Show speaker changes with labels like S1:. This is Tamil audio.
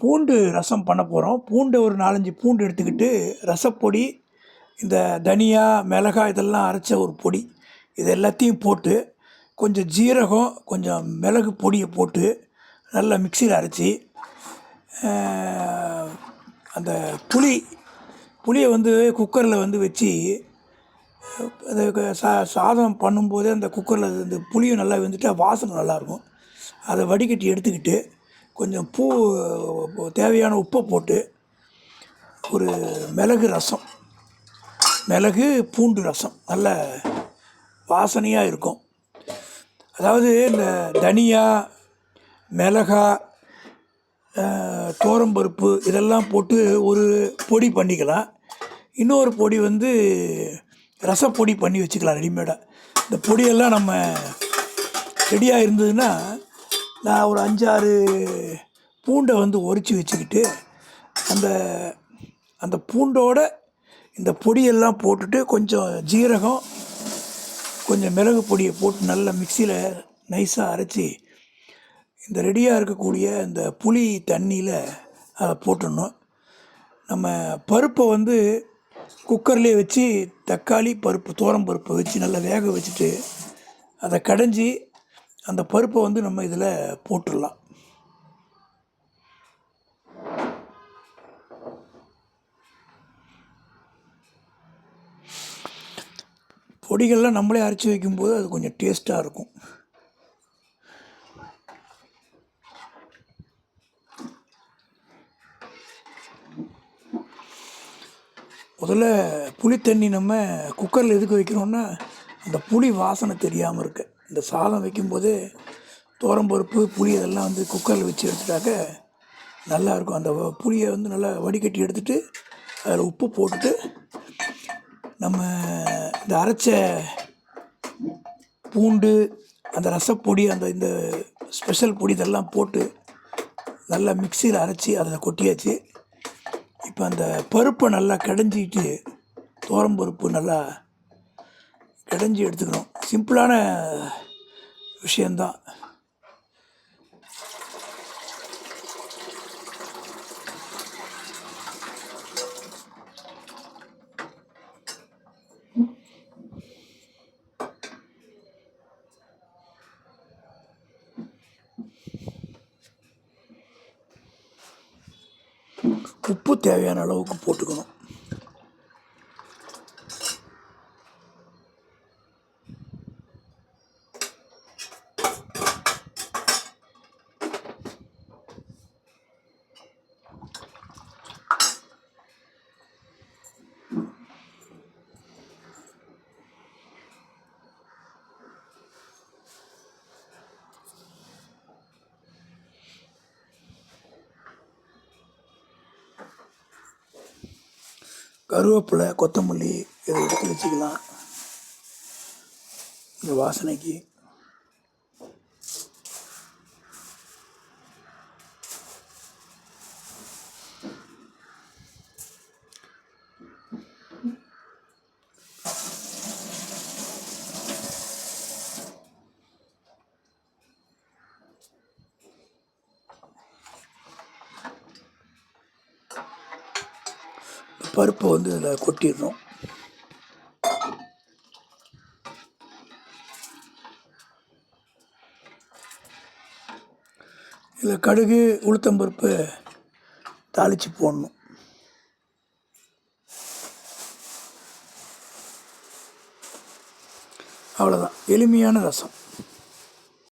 S1: பூண்டு ரசம் பண்ண போகிறோம் பூண்டு ஒரு நாலஞ்சு பூண்டு எடுத்துக்கிட்டு ரசப்பொடி இந்த தனியா மிளகாய் இதெல்லாம் அரைச்ச ஒரு பொடி இது எல்லாத்தையும் போட்டு கொஞ்சம் ஜீரகம் கொஞ்சம் மிளகு பொடியை போட்டு நல்லா மிக்சியில் அரைச்சி அந்த புளி புளியை வந்து குக்கரில் வந்து வச்சு அது சா சாதம் பண்ணும்போதே அந்த குக்கரில் இந்த புளியும் நல்லா வெந்துட்டு வாசனை நல்லாயிருக்கும் அதை வடிகட்டி எடுத்துக்கிட்டு கொஞ்சம் பூ தேவையான உப்பை போட்டு ஒரு மிளகு ரசம். மிளகு பூண்டு ரசம். நல்ல வாசனையாக இருக்கும். அதாவது இந்த தனியா மிளகா தோரம்பருப்பு இதெல்லாம் போட்டு ஒரு பொடி பண்ணிக்கலாம். இன்னொரு பொடி வந்து ரசப்பொடி பண்ணி வச்சுக்கலாம் ரெடிமேடாக இந்த பொடியெல்லாம் நம்ம ரெடியாக இருந்ததுன்னா நான் ஒரு அஞ்சாறு பூண்டை வந்து உரித்து வச்சுக்கிட்டு அந்த அந்த பூண்டோட இந்த பொடியெல்லாம் போட்டுட்டு கொஞ்சம் ஜீரகம் கொஞ்சம் மிளகு பொடியை போட்டு நல்லா மிக்சியில் நைஸாக அரைச்சி இந்த ரெடியாக இருக்கக்கூடிய இந்த புளி தண்ணியில் அதை போட்டுடணும். நம்ம பருப்பை வந்து குக்கர்லேயே வச்சு தக்காளி பருப்பு தோரம் பருப்பை வச்சு நல்லா வேக வச்சுட்டு அதை கடைஞ்சி அந்த பருப்பை வந்து நம்ம இதில் போட்டுடலாம். பொடிகள்லாம் நம்மளே அரைச்சி வைக்கும்போது அது கொஞ்சம் டேஸ்ட்டாக இருக்கும். முதல்ல புளி தண்ணி நம்ம குக்கரில் எதுக்கு வைக்கிறோன்னா அந்த புளி வாசனை தெரியாமல் இருக்குது இந்த சாதம் வைக்கும்போதே பருப்பு புளி இதெல்லாம் வந்து குக்கரில் வச்சு எடுத்துட்டாக்க நல்லாயிருக்கும். அந்த வ- புளியை வந்து நல்லா வடிகட்டி எடுத்துகிட்டு அதில் உப்பு போட்டுட்டு நம்ம இந்த அரைச்ச பூண்டு அந்த ரசப்பொடி அந்த இந்த ஸ்பெஷல் பொடி இதெல்லாம் போட்டு நல்லா மிக்சியில் அரைச்சி அதில் கொட்டியாச்சு. இப்போ அந்த பருப்பை நல்லா கடைஞ்சிட்டு பருப்பு நல்லா கடைஞ்சி எடுத்துக்கணும். சிம்பிளான விஷயந்தான். உப்பு தேவையான அளவுக்கு போட்டுக்கணும். கருவேப்பிலை கொத்தமல்லி இதை எடுத்து வச்சுக்கலாம். இந்த வாசனைக்கு பருப்பை வந்து இதில் கொட்டிடணும். இதில் கடுகு உளுத்தம்பருப்பு தாளித்து போடணும். அவ்வளோதான் எளிமையான ரசம்.